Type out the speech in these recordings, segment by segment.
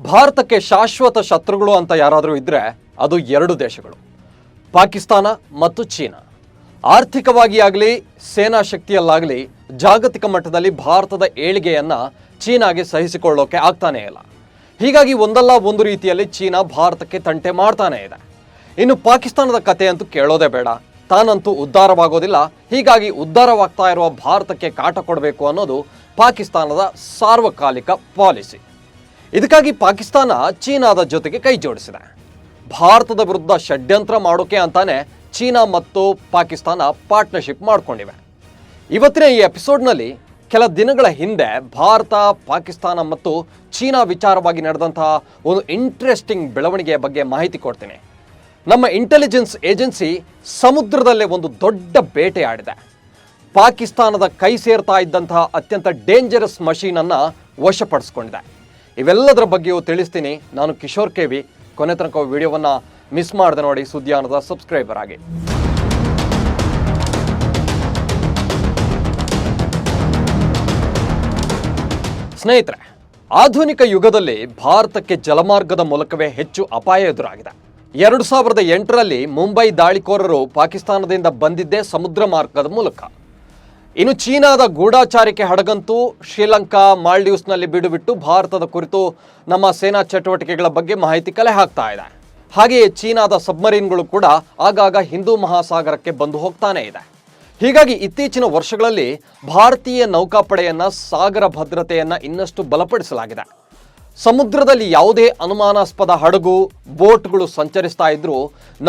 ಭಾರತಕ್ಕೆ ಶಾಶ್ವತ ಶತ್ರುಗಳು ಅಂತ ಯಾರಾದರೂ ಇದ್ದರೆ ಅದು ಎರಡು ದೇಶಗಳು. ಪಾಕಿಸ್ತಾನ ಮತ್ತು ಚೀನಾ. ಆರ್ಥಿಕವಾಗಿ ಆಗಲಿ, ಸೇನಾ ಶಕ್ತಿಯಲ್ಲಾಗಲಿ, ಜಾಗತಿಕ ಮಟ್ಟದಲ್ಲಿ ಭಾರತದ ಏಳಿಗೆಯನ್ನು ಚೀನಾಗೆ ಸಹಿಸಿಕೊಳ್ಳೋಕೆ ಆಗ್ತಾನೇ ಇಲ್ಲ. ಹೀಗಾಗಿ ಒಂದಲ್ಲ ಒಂದು ರೀತಿಯಲ್ಲಿ ಚೀನಾ ಭಾರತಕ್ಕೆ ತಂಟೆ ಮಾಡ್ತಾನೇ ಇದೆ. ಇನ್ನು ಪಾಕಿಸ್ತಾನದ ಕತೆ ಅಂತೂ ಕೇಳೋದೇ ಬೇಡ. ತಾನಂತೂ ಉದ್ಧಾರವಾಗೋದಿಲ್ಲ. ಹೀಗಾಗಿ ಉದ್ಧಾರವಾಗ್ತಾ ಇರುವ ಭಾರತಕ್ಕೆ ಕಾಟ ಕೊಡಬೇಕು ಅನ್ನೋದು ಪಾಕಿಸ್ತಾನದ ಸಾರ್ವಕಾಲಿಕ ಪಾಲಿಸಿ. ಇದಕ್ಕಾಗಿ ಪಾಕಿಸ್ತಾನ ಚೀನಾದ ಜೊತೆಗೆ ಕೈ ಜೋಡಿಸಿದೆ. ಭಾರತದ ವಿರುದ್ಧ ಷಡ್ಯಂತ್ರ ಮಾಡೋಕೆ ಅಂತಾನೆ ಚೀನಾ ಮತ್ತು ಪಾಕಿಸ್ತಾನ ಪಾರ್ಟ್ನರ್ಶಿಪ್ ಮಾಡ್ಕೊಂಡಿವೆ. ಇವತ್ತಿನ ಈ ಎಪಿಸೋಡ್ನಲ್ಲಿ ಕೆಲ ದಿನಗಳ ಹಿಂದೆ ಭಾರತ, ಪಾಕಿಸ್ತಾನ ಮತ್ತು ಚೀನಾ ವಿಚಾರವಾಗಿ ನಡೆದಂತಹ ಒಂದು ಇಂಟ್ರೆಸ್ಟಿಂಗ್ ಬೆಳವಣಿಗೆಯ ಬಗ್ಗೆ ಮಾಹಿತಿ ಕೊಡ್ತೀನಿ. ನಮ್ಮ ಇಂಟೆಲಿಜೆನ್ಸ್ ಏಜೆನ್ಸಿ ಸಮುದ್ರದಲ್ಲೇ ಒಂದು ದೊಡ್ಡ ಬೇಟೆ ಆಡಿದೆ. ಪಾಕಿಸ್ತಾನದ ಕೈ ಸೇರ್ತಾ ಇದ್ದಂತಹ ಅತ್ಯಂತ ಡೇಂಜರಸ್ ಮಷೀನನ್ನು ವಶಪಡಿಸ್ಕೊಂಡಿದೆ. ಇವೆಲ್ಲದರ ಬಗ್ಗೆಯೂ ತಿಳಿಸ್ತೀನಿ. ನಾನು ಕಿಶೋರ್ ಕೆ ವಿ. ಕೊನೆ ತನಕ ವಿಡಿಯೋವನ್ನು ಮಿಸ್ ಮಾಡದೆ ನೋಡಿ, ಸುದ್ದಿಯಾನದ ಸಬ್ಸ್ಕ್ರೈಬರ್ ಆಗಿ. ಸ್ನೇಹಿತರೆ, ಆಧುನಿಕ ಯುಗದಲ್ಲಿ ಭಾರತಕ್ಕೆ ಜಲಮಾರ್ಗದ ಮೂಲಕವೇ ಹೆಚ್ಚು ಅಪಾಯ ಎದುರಾಗಿದೆ. ಎರಡು ಸಾವಿರದ ಎಂಟರಲ್ಲಿ ಮುಂಬೈ ದಾಳಿಕೋರರು ಪಾಕಿಸ್ತಾನದಿಂದ ಬಂದಿದ್ದೇ ಸಮುದ್ರ ಮಾರ್ಗದ ಮೂಲಕ. ಇನ್ನು ಚೀನಾದ ಗೂಢಾಚಾರಿಕೆ ಹಡಗಂತೂ ಶ್ರೀಲಂಕಾ ಮಾಲ್ಡೀವ್ಸ್ನಲ್ಲಿ ಬಿಡುಬಿಟ್ಟು ಭಾರತದ ಕುರಿತು ನಮ್ಮ ಸೇನಾ ಚಟುವಟಿಕೆಗಳ ಬಗ್ಗೆ ಮಾಹಿತಿ ಕಲೆ ಹಾಕ್ತಾ ಇದೆ. ಹಾಗೆಯೇ ಚೀನಾದ ಸಬ್ಮರೀನ್ಗಳು ಕೂಡ ಆಗಾಗ ಹಿಂದೂ ಮಹಾಸಾಗರಕ್ಕೆ ಬಂದು ಹೋಗ್ತಾನೇ ಇದೆ. ಹೀಗಾಗಿ ಇತ್ತೀಚಿನ ವರ್ಷಗಳಲ್ಲಿ ಭಾರತೀಯ ನೌಕಾಪಡೆಯನ್ನ ಸಾಗರ ಭದ್ರತೆಯನ್ನು ಇನ್ನಷ್ಟು ಬಲಪಡಿಸಲಾಗಿದೆ. ಸಮುದ್ರದಲ್ಲಿ ಯಾವುದೇ ಅನುಮಾನಾಸ್ಪದ ಹಡಗು, ಬೋಟ್ಗಳು ಸಂಚರಿಸ್ತಾ ಇದ್ರೂ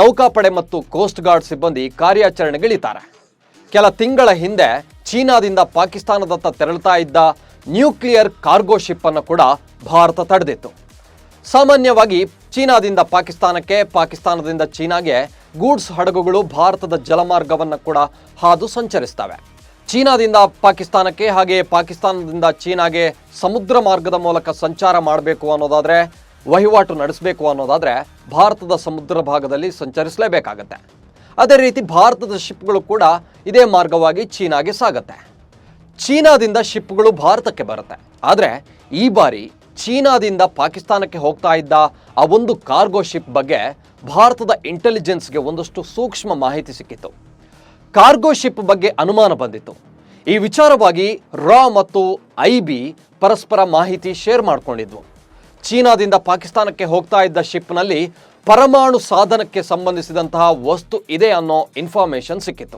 ನೌಕಾಪಡೆ ಮತ್ತು ಕೋಸ್ಟ್ ಗಾರ್ಡ್ ಸಿಬ್ಬಂದಿ ಕಾರ್ಯಾಚರಣೆಗಿಳಿತಾರೆ. ಕೆಲ ತಿಂಗಳ ಹಿಂದೆ ಚೀನಾದಿಂದ ಪಾಕಿಸ್ತಾನದತ್ತ ತೆರಳುತ್ತಾ ಇದ್ದ ನ್ಯೂಕ್ಲಿಯರ್ ಕಾರ್ಗೋ ಶಿಪ್ ಅನ್ನು ಕೂಡ ಭಾರತ ತಡೆದಿತ್ತು. ಸಾಮಾನ್ಯವಾಗಿ ಚೀನಾದಿಂದ ಪಾಕಿಸ್ತಾನಕ್ಕೆ, ಪಾಕಿಸ್ತಾನದಿಂದ ಚೀನಾಗೆ ಗೂಡ್ಸ್ ಹಡಗುಗಳು ಭಾರತದ ಜಲಮಾರ್ಗವನ್ನು ಕೂಡ ಹಾದು ಸಂಚರಿಸ್ತವೆ. ಚೀನಾದಿಂದ ಪಾಕಿಸ್ತಾನಕ್ಕೆ ಹಾಗೆ ಪಾಕಿಸ್ತಾನದಿಂದ ಚೀನಾಗೆ ಸಮುದ್ರ ಮಾರ್ಗದ ಮೂಲಕ ಸಂಚಾರ ಮಾಡಬೇಕು ಅನ್ನೋದಾದರೆ, ವಹಿವಾಟು ನಡೆಸಬೇಕು ಅನ್ನೋದಾದರೆ ಭಾರತದ ಸಮುದ್ರ ಭಾಗದಲ್ಲಿ ಸಂಚರಿಸಲೇಬೇಕಾಗತ್ತೆ. ಅದೇ ರೀತಿ ಭಾರತದ ಶಿಪ್ಗಳು ಕೂಡ ಇದೇ ಮಾರ್ಗವಾಗಿ ಚೀನಾಗೆ ಸಾಗತ್ತೆ. ಚೀನಾದಿಂದ ಶಿಪ್ಗಳು ಭಾರತಕ್ಕೆ ಬರುತ್ತೆ. ಆದರೆ ಈ ಬಾರಿ ಚೀನಾದಿಂದ ಪಾಕಿಸ್ತಾನಕ್ಕೆ ಹೋಗ್ತಾ ಇದ್ದ ಆ ಒಂದು ಕಾರ್ಗೋ ಶಿಪ್ ಬಗ್ಗೆ ಭಾರತದ ಇಂಟೆಲಿಜೆನ್ಸ್ಗೆ ಒಂದಷ್ಟು ಸೂಕ್ಷ್ಮ ಮಾಹಿತಿ ಸಿಕ್ಕಿತ್ತು. ಕಾರ್ಗೋ ಶಿಪ್ ಬಗ್ಗೆ ಅನುಮಾನ ಬಂದಿತ್ತು. ಈ ವಿಚಾರವಾಗಿ ರಾ ಮತ್ತು ಐ ಬಿ ಪರಸ್ಪರ ಮಾಹಿತಿ ಶೇರ್ ಮಾಡಿಕೊಂಡಿದ್ವು. ಚೀನಾದಿಂದ ಪಾಕಿಸ್ತಾನಕ್ಕೆ ಹೋಗ್ತಾ ಇದ್ದ ಶಿಪ್ನಲ್ಲಿ ಪರಮಾಣು ಸಾಧನಕ್ಕೆ ಸಂಬಂಧಿಸಿದಂತಹ ವಸ್ತು ಇದೆ ಅನ್ನೋ ಇನ್ಫಾರ್ಮೇಷನ್ ಸಿಕ್ಕಿತ್ತು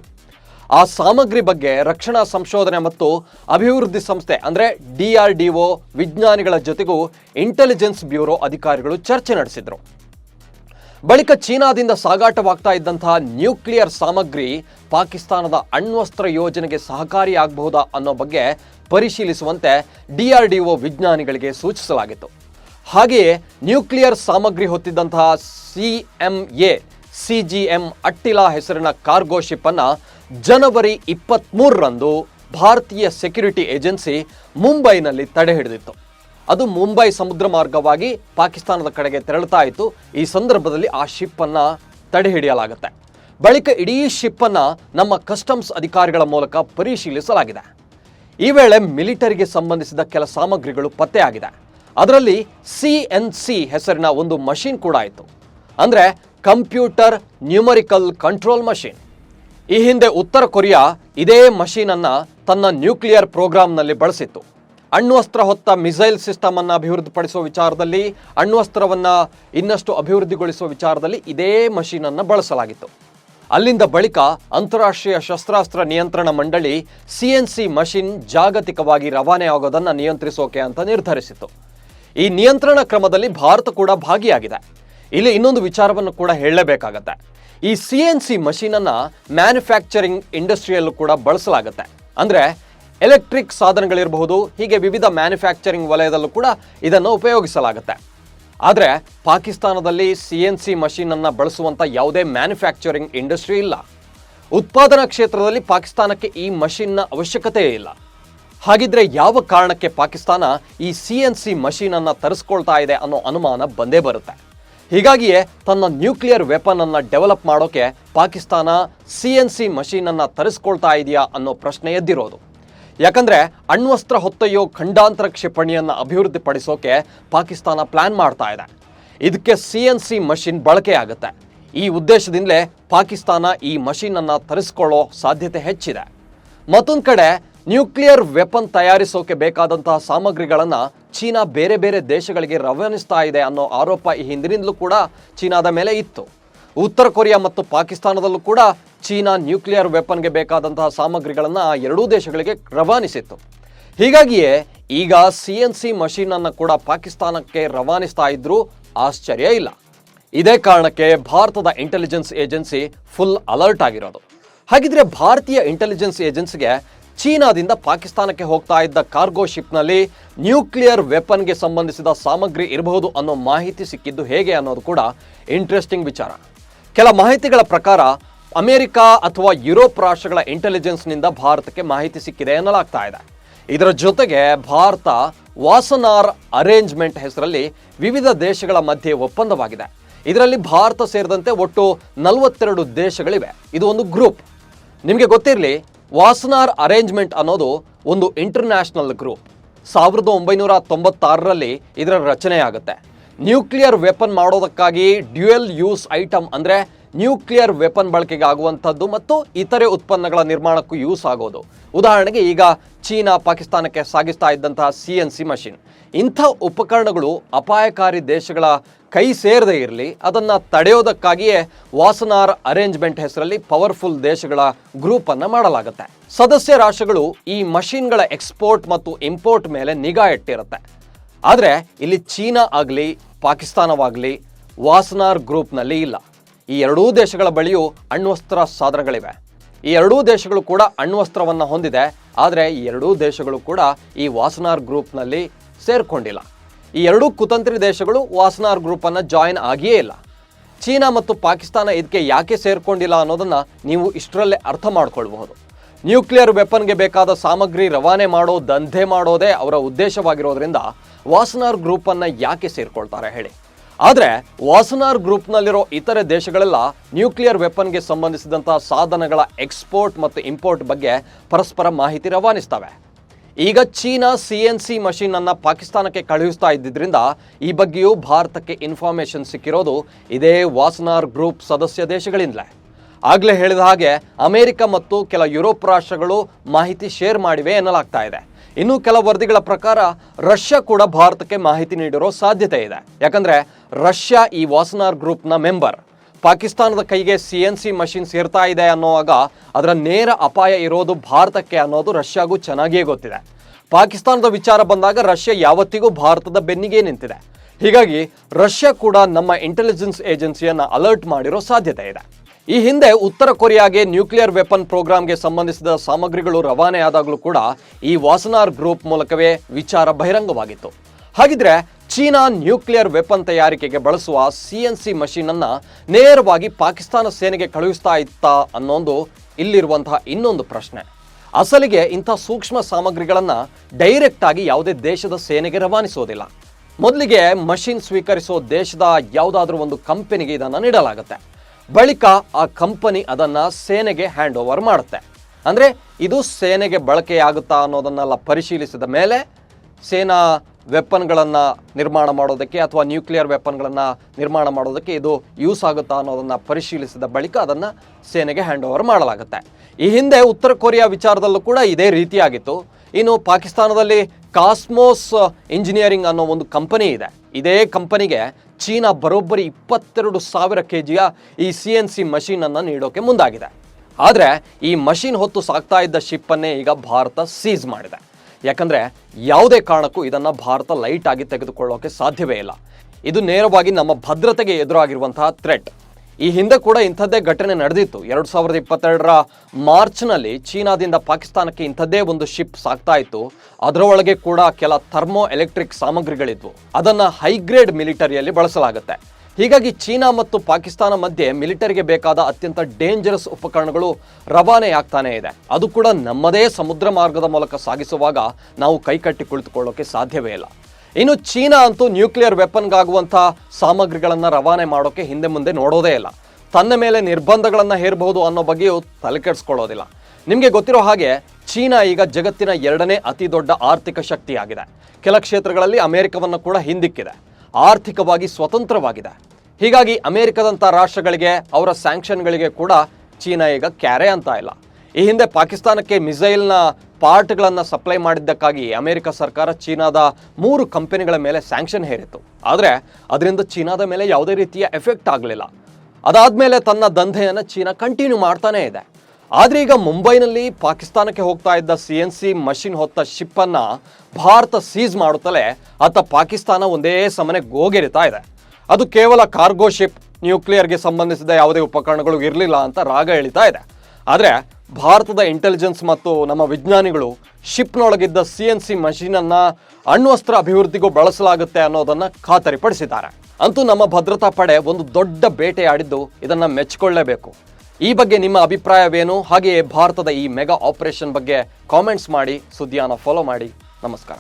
ಆ ಸಾಮಗ್ರಿ ಬಗ್ಗೆ ರಕ್ಷಣಾ ಸಂಶೋಧನೆ ಮತ್ತು ಅಭಿವೃದ್ಧಿ ಸಂಸ್ಥೆ, ಅಂದರೆ ಡಿ ಆರ್ ಡಿ ಒ ವಿಜ್ಞಾನಿಗಳ ಜೊತೆಗೂ ಇಂಟೆಲಿಜೆನ್ಸ್ ಬ್ಯೂರೋ ಅಧಿಕಾರಿಗಳು ಚರ್ಚೆ ನಡೆಸಿದರು. ಬಳಿಕ ಚೀನಾದಿಂದ ಸಾಗಾಟವಾಗ್ತಾ ಇದ್ದಂತಹ ನ್ಯೂಕ್ಲಿಯರ್ ಸಾಮಗ್ರಿ ಪಾಕಿಸ್ತಾನದ ಅಣ್ವಸ್ತ್ರ ಯೋಜನೆಗೆ ಸಹಕಾರಿಯಾಗಬಹುದಾ ಅನ್ನೋ ಬಗ್ಗೆ ಪರಿಶೀಲಿಸುವಂತೆ ಡಿಆರ್ಡಿಒ ವಿಜ್ಞಾನಿಗಳಿಗೆ ಸೂಚಿಸಲಾಗಿತ್ತು. ಹಾಗೆಯೇ ನ್ಯೂಕ್ಲಿಯರ್ ಸಾಮಗ್ರಿ ಹೊತ್ತಿದ್ದಂತಹ C M A, C G M Attila ಹೆಸರಿನ ಕಾರ್ಗೋ ಶಿಪ್ಪನ್ನು ಜನವರಿ ಇಪ್ಪತ್ತ್ಮೂರರಂದು ಭಾರತೀಯ ಸೆಕ್ಯುರಿಟಿ ಏಜೆನ್ಸಿ ಮುಂಬೈನಲ್ಲಿ ತಡೆ ಹಿಡಿದಿತ್ತು. ಅದು ಮುಂಬೈ ಸಮುದ್ರ ಮಾರ್ಗವಾಗಿ ಪಾಕಿಸ್ತಾನದ ಕಡೆಗೆ ತೆರಳುತ್ತಾ ಇತ್ತು. ಈ ಸಂದರ್ಭದಲ್ಲಿ ಆ ಶಿಪ್ಪನ್ನು ತಡೆ ಹಿಡಿಯಲಾಗುತ್ತೆ. ಬಳಿಕ ಇಡೀ ಶಿಪ್ಪನ್ನು ನಮ್ಮ ಕಸ್ಟಮ್ಸ್ ಅಧಿಕಾರಿಗಳ ಮೂಲಕ ಪರಿಶೀಲಿಸಲಾಗಿದೆ. ಈ ವೇಳೆ ಮಿಲಿಟರಿಗೆ ಸಂಬಂಧಿಸಿದ ಕೆಲ ಸಾಮಗ್ರಿಗಳು ಪತ್ತೆಯಾಗಿದೆ. ಅದರಲ್ಲಿ ಸಿ ಎನ್ ಸಿ ಹೆಸರಿನ ಒಂದು ಮಷಿನ್ ಕೂಡ ಇತ್ತು ಅಂದರೆ ಕಂಪ್ಯೂಟರ್ ನ್ಯೂಮರಿಕಲ್ ಕಂಟ್ರೋಲ್ ಮಷಿನ್. ಈ ಹಿಂದೆ ಉತ್ತರ ಕೊರಿಯಾ ಇದೇ ಮಷೀನನ್ನು ತನ್ನ ನ್ಯೂಕ್ಲಿಯರ್ ಪ್ರೋಗ್ರಾಂನಲ್ಲಿ ಬಳಸಿತ್ತು. ಅಣ್ವಸ್ತ್ರ ಹೊತ್ತ ಮಿಸೈಲ್ ಸಿಸ್ಟಮ್ ಅನ್ನು ಅಭಿವೃದ್ಧಿಪಡಿಸುವ ವಿಚಾರದಲ್ಲಿ, ಅಣ್ವಸ್ತ್ರವನ್ನು ಇನ್ನಷ್ಟು ಅಭಿವೃದ್ಧಿಗೊಳಿಸುವ ವಿಚಾರದಲ್ಲಿ ಇದೇ ಮಷೀನನ್ನು ಬಳಸಲಾಗಿತ್ತು. ಅಲ್ಲಿಂದ ಬಳಿಕ ಅಂತಾರಾಷ್ಟ್ರೀಯ ಶಸ್ತ್ರಾಸ್ತ್ರ ನಿಯಂತ್ರಣ ಮಂಡಳಿ ಸಿ ಎನ್ ಸಿ ಮಷಿನ್ ಜಾಗತಿಕವಾಗಿ ರವಾನೆ ಆಗೋದನ್ನು ನಿಯಂತ್ರಿಸೋಕೆ ಅಂತ ನಿರ್ಧರಿಸಿತ್ತು. ಈ ನಿಯಂತ್ರಣ ಕ್ರಮದಲ್ಲಿ ಭಾರತ ಕೂಡ ಭಾಗಿಯಾಗಿದೆ. ಇಲ್ಲಿ ಇನ್ನೊಂದು ವಿಚಾರವನ್ನು ಕೂಡ ಹೇಳಲೇಬೇಕಾಗತ್ತೆ ಈ ಸಿ ಎನ್ ಸಿ ಮಷೀನನ್ನು ಮ್ಯಾನುಫ್ಯಾಕ್ಚರಿಂಗ್ ಇಂಡಸ್ಟ್ರಿಯಲ್ಲೂ ಕೂಡ ಬಳಸಲಾಗುತ್ತೆ. ಅಂದರೆ ಎಲೆಕ್ಟ್ರಿಕ್ ಸಾಧನಗಳಿರಬಹುದು, ಹೀಗೆ ವಿವಿಧ ಮ್ಯಾನುಫ್ಯಾಕ್ಚರಿಂಗ್ ವಲಯದಲ್ಲೂ ಕೂಡ ಇದನ್ನು ಉಪಯೋಗಿಸಲಾಗುತ್ತೆ. ಆದರೆ ಪಾಕಿಸ್ತಾನದಲ್ಲಿ ಸಿ ಎನ್ ಸಿ ಮಷೀನನ್ನು ಬಳಸುವಂಥ ಯಾವುದೇ ಮ್ಯಾನುಫ್ಯಾಕ್ಚರಿಂಗ್ ಇಂಡಸ್ಟ್ರಿ ಇಲ್ಲ. ಉತ್ಪಾದನಾ ಕ್ಷೇತ್ರದಲ್ಲಿ ಪಾಕಿಸ್ತಾನಕ್ಕೆ ಈ ಮಷೀನ್ನ ಅವಶ್ಯಕತೆಯೇ ಇಲ್ಲ. ಹಾಗಿದ್ರೆ ಯಾವ ಕಾರಣಕ್ಕೆ ಪಾಕಿಸ್ತಾನ ಈ ಸಿ ಎನ್ ಸಿ ಮಷೀನನ್ನು ತರಿಸ್ಕೊಳ್ತಾ ಇದೆ ಅನ್ನೋ ಅನುಮಾನ ಬಂದೇ ಬರುತ್ತೆ. ಹೀಗಾಗಿಯೇ ತನ್ನ ನ್ಯೂಕ್ಲಿಯರ್ ವೆಪನ್ ಅನ್ನ ಡೆವಲಪ್ ಮಾಡೋಕೆ ಪಾಕಿಸ್ತಾನ ಸಿ ಎನ್ ಸಿ ಮಷೀನನ್ನು ತರಿಸ್ಕೊಳ್ತಾ ಇದೆಯಾ ಅನ್ನೋ ಪ್ರಶ್ನೆ ಎದ್ದಿರೋದು. ಯಾಕಂದ್ರೆ ಅಣ್ವಸ್ತ್ರ ಹೊತ್ತೊಯ್ಯೋ ಖಂಡಾಂತರ ಕ್ಷಿಪಣಿಯನ್ನ ಅಭಿವೃದ್ಧಿಪಡಿಸೋಕೆ ಪಾಕಿಸ್ತಾನ ಪ್ಲಾನ್ ಮಾಡ್ತಾ ಇದೆ. ಇದಕ್ಕೆ ಸಿ ಎನ್ ಸಿ ಮಷಿನ್ ಬಳಕೆಯಾಗುತ್ತೆ ಈ ಉದ್ದೇಶದಿಂದಲೇ ಪಾಕಿಸ್ತಾನ ಈ ಮಷಿನ್ ಅನ್ನ ತರಿಸ್ಕೊಳ್ಳೋ ಸಾಧ್ಯತೆ ಹೆಚ್ಚಿದೆ. ಮತ್ತೊಂದು ಕಡೆ ನ್ಯೂಕ್ಲಿಯರ್ ವೆಪನ್ ತಯಾರಿಸೋಕೆ ಬೇಕಾದಂತಹ ಸಾಮಗ್ರಿಗಳನ್ನ ಚೀನಾ ಬೇರೆ ಬೇರೆ ದೇಶಗಳಿಗೆ ರವಾನಿಸ್ತಾ ಇದೆ ಅನ್ನೋ ಆರೋಪ ಈ ಹಿಂದಿನಿಂದಲೂ ಕೂಡ ಚೀನಾದ ಮೇಲೆ ಇತ್ತು. ಉತ್ತರ ಕೊರಿಯಾ ಮತ್ತು ಪಾಕಿಸ್ತಾನದಲ್ಲೂ ಕೂಡ ಚೀನಾ ನ್ಯೂಕ್ಲಿಯರ್ ವೆಪನ್ಗೆ ಬೇಕಾದಂತಹ ಸಾಮಗ್ರಿಗಳನ್ನು ಆ ಎರಡೂ ದೇಶಗಳಿಗೆ ರವಾನಿಸಿತ್ತು. ಹೀಗಾಗಿಯೇ ಈಗ ಸಿ ಎನ್ ಸಿ ಮಷೀನನ್ನು ಕೂಡ ಪಾಕಿಸ್ತಾನಕ್ಕೆ ರವಾನಿಸ್ತಾ ಇದ್ರೂ ಆಶ್ಚರ್ಯ ಇಲ್ಲ. ಇದೇ ಕಾರಣಕ್ಕೆ ಭಾರತದ ಇಂಟೆಲಿಜೆನ್ಸ್ ಏಜೆನ್ಸಿ ಫುಲ್ ಅಲರ್ಟ್ ಆಗಿರೋದು. ಹಾಗಿದ್ರೆ ಭಾರತೀಯ ಇಂಟೆಲಿಜೆನ್ಸ್ ಏಜೆನ್ಸಿಗೆ ಚೀನಾದಿಂದ ಪಾಕಿಸ್ತಾನಕ್ಕೆ ಹೋಗ್ತಾ ಇದ್ದ ಕಾರ್ಗೋ ಶಿಪ್ನಲ್ಲಿ ನ್ಯೂಕ್ಲಿಯರ್ ವೆಪನ್ಗೆ ಸಂಬಂಧಿಸಿದ ಸಾಮಗ್ರಿ ಇರಬಹುದು ಅನ್ನೋ ಮಾಹಿತಿ ಸಿಕ್ಕಿದ್ದು ಹೇಗೆ ಅನ್ನೋದು ಕೂಡ ಇಂಟ್ರೆಸ್ಟಿಂಗ್ ವಿಚಾರ. ಕೆಲ ಮಾಹಿತಿಗಳ ಪ್ರಕಾರ, ಅಮೆರಿಕ ಅಥವಾ ಯುರೋಪ್ ರಾಷ್ಟ್ರಗಳ ಇಂಟೆಲಿಜೆನ್ಸ್ನಿಂದ ಭಾರತಕ್ಕೆ ಮಾಹಿತಿ ಸಿಕ್ಕಿದೆ ಎನ್ನಲಾಗ್ತಾ ಇದೆ. ಇದರ ಜೊತೆಗೆ ಭಾರತ ವಾಸನಾರ್ ಅರೇಂಜ್ಮೆಂಟ್ ಹೆಸರಲ್ಲಿ ವಿವಿಧ ದೇಶಗಳ ಮಧ್ಯೆ ಒಪ್ಪಂದವಾಗಿದೆ. ಇದರಲ್ಲಿ ಭಾರತ ಸೇರಿದಂತೆ ಒಟ್ಟು ನಲವತ್ತೆರಡು ದೇಶಗಳಿವೆ. ಇದು ಒಂದು ಗ್ರೂಪ್ ನಿಮಗೆ ಗೊತ್ತಿರಲಿ ವಾಸನಾರ್ ಅರೇಂಜ್ಮೆಂಟ್ ಅನ್ನೋದು ಒಂದು ಇಂಟರ್ನ್ಯಾಷನಲ್ ಗ್ರೂಪ್. ಸಾವಿರದ ಒಂಬೈನೂರ ತೊಂಬತ್ತಾರರಲ್ಲಿ ಇದರ ರಚನೆಯಾಗುತ್ತೆ. ನ್ಯೂಕ್ಲಿಯರ್ ವೆಪನ್ ಮಾಡೋದಕ್ಕಾಗಿ ಡ್ಯುಯಲ್ ಯೂಸ್ ಐಟಮ್ ಅಂದರೆ ನ್ಯೂಕ್ಲಿಯರ್ ವೆಪನ್ ಬಳಕೆಗೆ ಆಗುವಂಥದ್ದು ಮತ್ತು ಇತರೆ ಉತ್ಪನ್ನಗಳ ನಿರ್ಮಾಣಕ್ಕೂ ಯೂಸ್ ಆಗೋದು. ಉದಾಹರಣೆಗೆ ಈಗ ಚೀನಾ ಪಾಕಿಸ್ತಾನಕ್ಕೆ ಸಾಗಿಸ್ತಾ ಇದ್ದಂತಹ ಸಿ ಎನ್ ಸಿ ಮಷಿನ್. ಇಂಥ ಉಪಕರಣಗಳು ಅಪಾಯಕಾರಿ ದೇಶಗಳ ಕೈ ಸೇರದೇ ಇರಲಿ, ಅದನ್ನು ತಡೆಯೋದಕ್ಕಾಗಿಯೇ ವಾಸನಾರ್ ಅರೇಂಜ್ಮೆಂಟ್ ಹೆಸರಲ್ಲಿ ಪವರ್ಫುಲ್ ದೇಶಗಳ ಗ್ರೂಪನ್ನು ಮಾಡಲಾಗುತ್ತೆ. ಸದಸ್ಯ ರಾಷ್ಟ್ರಗಳು ಈ ಮಷೀನ್ಗಳ ಎಕ್ಸ್ಪೋರ್ಟ್ ಮತ್ತು ಇಂಪೋರ್ಟ್ ಮೇಲೆ ನಿಗಾ ಇಟ್ಟಿರುತ್ತೆ. ಆದರೆ ಇಲ್ಲಿ ಚೀನಾ ಆಗಲಿ, ಪಾಕಿಸ್ತಾನವಾಗಲಿ ವಾಸನಾರ್ ಗ್ರೂಪ್ನಲ್ಲಿ ಇಲ್ಲ. ಈ ಎರಡೂ ದೇಶಗಳ ಬಳಿಯೂ ಅಣ್ವಸ್ತ್ರ ಸಾಧನಗಳಿವೆ. ಈ ಎರಡೂ ದೇಶಗಳು ಕೂಡ ಅಣ್ವಸ್ತ್ರವನ್ನು ಹೊಂದಿದೆ. ಆದರೆ ಈ ಎರಡೂ ದೇಶಗಳು ಕೂಡ ಈ ವಾಸನಾರ್ ಗ್ರೂಪ್ನಲ್ಲಿ ಸೇರ್ಕೊಂಡಿಲ್ಲ. ಈ ಎರಡೂ ಕುತಂತ್ರಿ ದೇಶಗಳು ವಾಸನಾರ್ ಗ್ರೂಪನ್ನು ಜಾಯಿನ್ ಆಗಿಯೇ ಇಲ್ಲ. ಚೀನಾ ಮತ್ತು ಪಾಕಿಸ್ತಾನ ಇದಕ್ಕೆ ಯಾಕೆ ಸೇರಿಕೊಂಡಿಲ್ಲ ಅನ್ನೋದನ್ನ ನೀವು ಇಷ್ಟರಲ್ಲೇ ಅರ್ಥ ಮಾಡ್ಕೊಳ್ಬಹುದು. ನ್ಯೂಕ್ಲಿಯರ್ ವೆಪನ್ಗೆ ಬೇಕಾದ ಸಾಮಗ್ರಿ ರವಾನೆ ಮಾಡೋ, ದಂಧೆ ಮಾಡೋದೇ ಅವರ ಉದ್ದೇಶವಾಗಿರೋದ್ರಿಂದ ವಾಸನಾರ್ ಗ್ರೂಪನ್ನು ಯಾಕೆ ಸೇರಿಕೊಳ್ತಾರೆ ಹೇಳಿ. ಆದರೆ ವಾಸನಾರ್ ಗ್ರೂಪ್ನಲ್ಲಿರೋ ಇತರೆ ದೇಶಗಳೆಲ್ಲ ನ್ಯೂಕ್ಲಿಯರ್ ವೆಪನ್ಗೆ ಸಂಬಂಧಿಸಿದಂಥ ಸಾಧನಗಳ ಎಕ್ಸ್ಪೋರ್ಟ್ ಮತ್ತು ಇಂಪೋರ್ಟ್ ಬಗ್ಗೆ ಪರಸ್ಪರ ಮಾಹಿತಿ ರವಾನಿಸ್ತವೆ. ಈಗ China C N C machine ಅನ್ನ ಪಾಕಿಸ್ತಾನಕ್ಕೆ ಕಳುಹಿಸ್ತಾ ಇದ್ದಿದ್ರಿಂದ ಈ ಬಗ್ಗೆಯೂ ಭಾರತಕ್ಕೆ ಇನ್ಫಾರ್ಮೇಶನ್ ಸಿಕ್ಕಿರೋದು ಇದೇ ವಾಸನಾರ್ ಗ್ರೂಪ್ ಸದಸ್ಯ ದೇಶಗಳಿಂದಲೇ. ಆಗಲೇ ಹೇಳಿದ ಹಾಗೆ ಅಮೆರಿಕ ಮತ್ತು ಕೆಲ ಯುರೋಪ್ ರಾಷ್ಟ್ರಗಳು ಮಾಹಿತಿ ಶೇರ್ ಮಾಡಿವೆ ಎನ್ನಲಾಗ್ತಾ ಇದೆ. ಇನ್ನು ಕೆಲ ವರದಿಗಳ ಪ್ರಕಾರ ರಷ್ಯಾ ಕೂಡ ಭಾರತಕ್ಕೆ ಮಾಹಿತಿ ನೀಡಿರೋ ಸಾಧ್ಯತೆ ಇದೆ. ಯಾಕಂದ್ರೆ ರಷ್ಯಾ ಈ ವಾಸನಾರ್ ಗ್ರೂಪ್ನ ಮೆಂಬರ್ ಪಾಕಿಸ್ತಾನದ ಕೈಗೆ ಸಿ ಎನ್ ಸಿ ಮಷಿನ್ ಸೇರ್ತಾ ಇದೆ ಅನ್ನೋವಾಗ ಅದರ ನೇರ ಅಪಾಯ ಇರೋದು ಭಾರತಕ್ಕೆ ಅನ್ನೋದು ರಷ್ಯಾಗೂ ಚೆನ್ನಾಗಿಯೇ ಗೊತ್ತಿದೆ. ಪಾಕಿಸ್ತಾನದ ವಿಚಾರ ಬಂದಾಗ ರಷ್ಯಾ ಯಾವತ್ತಿಗೂ ಭಾರತದ ಬೆನ್ನಿಗೆ ನಿಂತಿದೆ. ಹೀಗಾಗಿ ರಷ್ಯಾ ಕೂಡ ನಮ್ಮ ಇಂಟೆಲಿಜೆನ್ಸ್ ಏಜೆನ್ಸಿಯನ್ನು ಅಲರ್ಟ್ ಮಾಡಿರೋ ಸಾಧ್ಯತೆ ಇದೆ. ಈ ಹಿಂದೆ ಉತ್ತರ ಕೊರಿಯಾಗೆ ನ್ಯೂಕ್ಲಿಯರ್ ವೆಪನ್ ಪ್ರೋಗ್ರಾಂಗೆ ಸಂಬಂಧಿಸಿದ ಸಾಮಗ್ರಿಗಳು ರವಾನೆ ಆದಾಗಲೂ ಕೂಡ ಈ ವಾಸನಾರ್ ಗ್ರೂಪ್ ಮೂಲಕವೇ ವಿಚಾರ ಬಹಿರಂಗವಾಗಿತ್ತು. ಹಾಗಿದ್ರೆ ಚೀನಾ ನ್ಯೂಕ್ಲಿಯರ್ ವೆಪನ್ ತಯಾರಿಕೆಗೆ ಬಳಸುವ ಸಿ ಎನ್ ಸಿ ಮಷೀನ್ ಅನ್ನ ನೇರವಾಗಿ ಪಾಕಿಸ್ತಾನ ಸೇನೆಗೆ ಕಳುಹಿಸ್ತಾ ಇತ್ತಾ ಅನ್ನೋದು ಇಲ್ಲಿರುವಂತಹ ಇನ್ನೊಂದು ಪ್ರಶ್ನೆ. ಅಸಲಿಗೆ ಇಂಥ ಸೂಕ್ಷ್ಮ ಸಾಮಗ್ರಿಗಳನ್ನ ಡೈರೆಕ್ಟ್ ಆಗಿ ಯಾವುದೇ ದೇಶದ ಸೇನೆಗೆ ರವಾನಿಸೋದಿಲ್ಲ. ಮೊದಲಿಗೆ ಮಷಿನ್ ಸ್ವೀಕರಿಸೋ ದೇಶದ ಯಾವುದಾದ್ರೂ ಒಂದು ಕಂಪನಿಗೆ ಇದನ್ನು ನೀಡಲಾಗುತ್ತೆ. ಬಳಿಕ ಆ ಕಂಪನಿ ಅದನ್ನ ಸೇನೆಗೆ ಹ್ಯಾಂಡ್ ಓವರ್ ಮಾಡುತ್ತೆ. ಅಂದ್ರೆ ಇದು ಸೇನೆಗೆ ಬಳಕೆಯಾಗುತ್ತಾ ಅನ್ನೋದನ್ನೆಲ್ಲ ಪರಿಶೀಲಿಸಿದ ಮೇಲೆ ಸೇನಾ ವೆಪನ್ಗಳನ್ನು ನಿರ್ಮಾಣ ಮಾಡೋದಕ್ಕೆ ಅಥವಾ ನ್ಯೂಕ್ಲಿಯರ್ ವೆಪನ್ಗಳನ್ನು ನಿರ್ಮಾಣ ಮಾಡೋದಕ್ಕೆ ಇದು ಯೂಸ್ ಆಗುತ್ತಾ ಅನ್ನೋದನ್ನು ಪರಿಶೀಲಿಸಿದ ಬಳಿಕ ಅದನ್ನು ಸೇನೆಗೆ ಹ್ಯಾಂಡ್ ಓವರ್ ಮಾಡಲಾಗುತ್ತೆ. ಈ ಹಿಂದೆ ಉತ್ತರ ಕೊರಿಯಾ ವಿಚಾರದಲ್ಲೂ ಕೂಡ ಇದೇ ರೀತಿಯಾಗಿತ್ತು. ಇನ್ನು ಪಾಕಿಸ್ತಾನದಲ್ಲಿ ಕಾಸ್ಮೋಸ್ ಇಂಜಿನಿಯರಿಂಗ್ ಅನ್ನೋ ಒಂದು ಕಂಪನಿ ಇದೆ. ಇದೇ ಕಂಪನಿಗೆ ಚೀನಾ ಬರೋಬ್ಬರಿ ಇಪ್ಪತ್ತೆರಡು ಸಾವಿರ ಕೆ ಜಿಯ ಈ ಸಿ ಎನ್ ಸಿ ಮಷೀನನ್ನು ನೀಡೋಕೆ ಮುಂದಾಗಿದೆ. ಆದರೆ ಈ ಮಷೀನ್ ಹೊತ್ತು ಸಾಗ್ತಾ ಇದ್ದ ಶಿಪ್ಪನ್ನೇ ಈಗ ಭಾರತ ಸೀಸ್ ಮಾಡಿದೆ. ಯಾಕಂದ್ರೆ ಯಾವುದೇ ಕಾರಣಕ್ಕೂ ಇದನ್ನ ಭಾರತ ಲೈಟ್ ಆಗಿ ತೆಗೆದುಕೊಳ್ಳೋಕೆ ಸಾಧ್ಯವೇ ಇಲ್ಲ. ಇದು ನೇರವಾಗಿ ನಮ್ಮ ಭದ್ರತೆಗೆ ಎದುರಾಗಿರುವಂತಹ ಥ್ರೆಟ್ ಈ ಹಿಂದೆ ಕೂಡ ಇಂಥದ್ದೇ ಘಟನೆ ನಡೆದಿತ್ತು. ಎರಡು ಸಾವಿರದ ಇಪ್ಪತ್ತೆರಡರ ಮಾರ್ಚ್ನಲ್ಲಿ ಚೀನಾದಿಂದ ಪಾಕಿಸ್ತಾನಕ್ಕೆ ಇಂಥದ್ದೇ ಒಂದು ಶಿಪ್ ಸಾಗ್ತಾ ಇತ್ತು. ಅದರೊಳಗೆ ಕೂಡ ಕೆಲ ಥರ್ಮೋ ಎಲೆಕ್ಟ್ರಿಕ್ ಸಾಮಗ್ರಿಗಳಿದ್ವು. ಅದನ್ನು ಹೈಗ್ರೇಡ್ ಮಿಲಿಟರಿಯಲ್ಲಿ ಬಳಸಲಾಗುತ್ತೆ. ಹೀಗಾಗಿ ಚೀನಾ ಮತ್ತು ಪಾಕಿಸ್ತಾನ ಮಧ್ಯೆ ಮಿಲಿಟರಿಗೆ ಬೇಕಾದ ಅತ್ಯಂತ ಡೇಂಜರಸ್ ಉಪಕರಣಗಳು ರವಾನೆಯಾಗ್ತಾನೆ ಇದೆ. ಅದು ಕೂಡ ನಮ್ಮದೇ ಸಮುದ್ರ ಮಾರ್ಗದ ಮೂಲಕ ಸಾಗಿಸುವಾಗ ನಾವು ಕೈಕಟ್ಟಿ ಕುಳಿತುಕೊಳ್ಳೋಕೆ ಸಾಧ್ಯವೇ ಇಲ್ಲ. ಇನ್ನು ಚೀನಾ ಅಂತೂ ನ್ಯೂಕ್ಲಿಯರ್ ವೆಪನ್ಗಾಗುವಂಥ ಸಾಮಗ್ರಿಗಳನ್ನು ರವಾನೆ ಮಾಡೋಕೆ ಹಿಂದೆ ಮುಂದೆ ನೋಡೋದೇ ಇಲ್ಲ. ತನ್ನ ಮೇಲೆ ನಿರ್ಬಂಧಗಳನ್ನು ಹೇರಬಹುದು ಅನ್ನೋ ಬಗ್ಗೆಯೂ ತಲೆ ಕೆಡಿಸ್ಕೊಳ್ಳೋದಿಲ್ಲ. ನಿಮಗೆ ಗೊತ್ತಿರೋ ಹಾಗೆ ಚೀನಾ ಈಗ ಜಗತ್ತಿನ ಎರಡನೇ ಅತಿ ದೊಡ್ಡ ಆರ್ಥಿಕ ಶಕ್ತಿಯಾಗಿದೆ. ಕೆಲ ಕ್ಷೇತ್ರಗಳಲ್ಲಿ ಅಮೆರಿಕವನ್ನು ಕೂಡ ಹಿಂದಿಕ್ಕಿದೆ. ಆರ್ಥಿಕವಾಗಿ ಸ್ವತಂತ್ರವಾಗಿದೆ. ಹೀಗಾಗಿ ಅಮೆರಿಕದಂಥ ರಾಷ್ಟ್ರಗಳಿಗೆ, ಅವರ ಸ್ಯಾಂಕ್ಷನ್ಗಳಿಗೆ ಕೂಡ ಚೀನಾ ಈಗ ಕ್ಯಾರೆ ಅಂತ ಇಲ್ಲ. ಈ ಹಿಂದೆ ಪಾಕಿಸ್ತಾನಕ್ಕೆ ಮಿಸೈಲ್ನ ಪಾರ್ಟ್ಗಳನ್ನು ಸಪ್ಲೈ ಮಾಡಿದ್ದಕ್ಕಾಗಿ ಅಮೆರಿಕ ಸರ್ಕಾರ ಚೀನಾದ ಮೂರು ಕಂಪನಿಗಳ ಮೇಲೆ ಸ್ಯಾಂಕ್ಷನ್ ಹೇರಿತ್ತು. ಆದರೆ ಅದರಿಂದ ಚೀನಾದ ಮೇಲೆ ಯಾವುದೇ ರೀತಿಯ ಎಫೆಕ್ಟ್ ಆಗಲಿಲ್ಲ. ಅದಾದಮೇಲೆ ತನ್ನ ದಂಧೆಯನ್ನು ಚೀನಾ ಕಂಟಿನ್ಯೂ ಮಾಡ್ತಾನೇ ಇದೆ. ಆದರೆ ಈಗ ಮುಂಬೈನಲ್ಲಿ ಪಾಕಿಸ್ತಾನಕ್ಕೆ ಹೋಗ್ತಾ ಇದ್ದ ಸಿ ಎನ್ ಸಿ ಮಷಿನ್ ಹೊತ್ತ ಶಿಪ್ಪನ್ನು ಭಾರತ ಸೀಸ್ ಮಾಡುತ್ತಲೇ ಆತ ಪಾಕಿಸ್ತಾನ ಒಂದೇ ಸಮನೆ ಗೋಗೆರಿತಾ ಇದೆ. ಅದು ಕೇವಲ ಕಾರ್ಗೋ ಶಿಪ್, ನ್ಯೂಕ್ಲಿಯರ್ಗೆ ಸಂಬಂಧಿಸಿದ ಯಾವುದೇ ಉಪಕರಣಗಳು ಇರಲಿಲ್ಲ ಅಂತ ರಾಗ ಎಳಿತಾ ಇದೆ. ಆದರೆ ಭಾರತದ ಇಂಟೆಲಿಜೆನ್ಸ್ ಮತ್ತು ನಮ್ಮ ವಿಜ್ಞಾನಿಗಳು ಶಿಪ್ನೊಳಗಿದ್ದ ಸಿ ಎನ್ ಸಿ ಮಷೀನನ್ನು ಅಣ್ವಸ್ತ್ರ ಅಭಿವೃದ್ಧಿಗೂ ಬಳಸಲಾಗುತ್ತೆ ಅನ್ನೋದನ್ನು ಖಾತರಿಪಡಿಸಿದ್ದಾರೆ. ಅಂತೂ ನಮ್ಮ ಭದ್ರತಾ ಪಡೆ ಒಂದು ದೊಡ್ಡ ಬೇಟೆಯಾಡಿದ್ದು ಇದನ್ನು ಮೆಚ್ಚಿಕೊಳ್ಳಲೇಬೇಕು ಈ ಬಗ್ಗೆ ನಿಮ್ಮ ಅಭಿಪ್ರಾಯವೇನು? ಹಾಗೆಯೇ ಭಾರತದ ಈ ಮೆಗಾ ಆಪರೇಷನ್ ಬಗ್ಗೆ ಕಾಮೆಂಟ್ಸ್ ಮಾಡಿ, ಸುದ್ದಿಯನ್ನು ಫಾಲೋ ಮಾಡಿ. ನಮಸ್ಕಾರ.